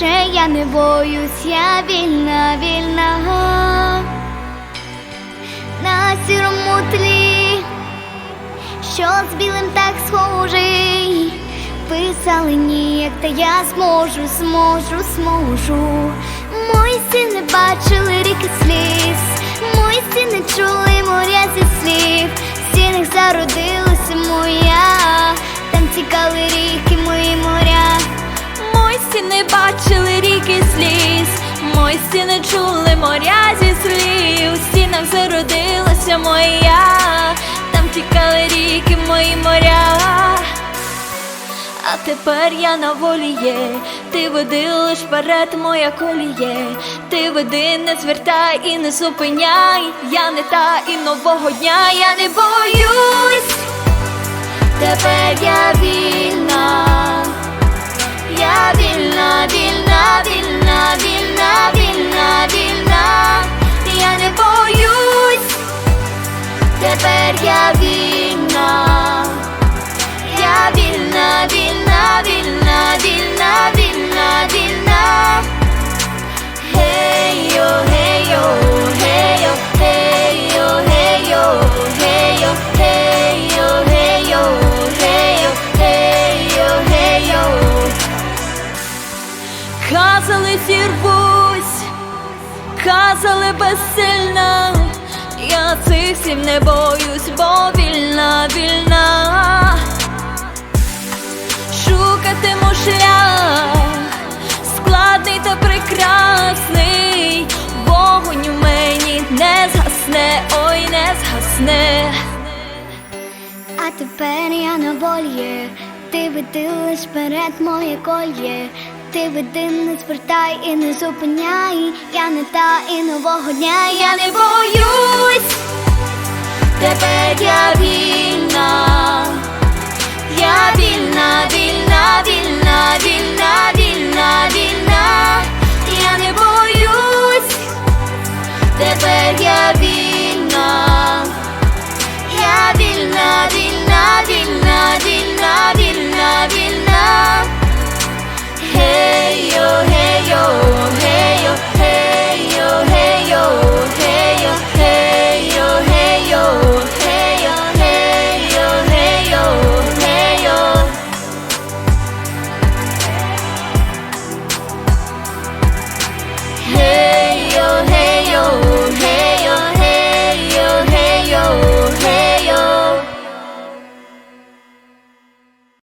Більше я не боюсь, я вільна, вільна. На сірому тлі, що з білим так схожий. Писали ніяк, та я зможу, зможу, зможу. Мої сини бачили ріки сліз, стіни чули моря зі слів, у стінах зародилася моя, там тікали ріки, мої моря. А тепер я на волі є, ти веди лиш вперед, моя коліє, ти веди, не звертай і не зупиняй, я не та і нового дня, я не боюсь, тепер я вільна. Тепер я вільна, я вільна, вільна, вільна, вільна, вільна, вільна. Гей-йо, гей-йо, гей-йо, гей-йо, гей-йо, гей-йо, гей-йо, гей-йо, гей-йо, гей-йо, гей-йо. Казали зірвусь, казали безсильна, я всім не боюсь, бо вільна, вільна, шукатиму шлях, складний та прекрасний, вогонь у мені не згасне, ой, не згасне. А тепер я на волі, ти веди лиш вперед моє кольє. Ти веди, не звертай і не зупиняй, я не та і нового дня, я не боюсь тепер я вільна, я вільна, вільна, вільна, вільна, вільна, вільна, я не боюсь, тепер я вільна, я вільна, вільна, вільна.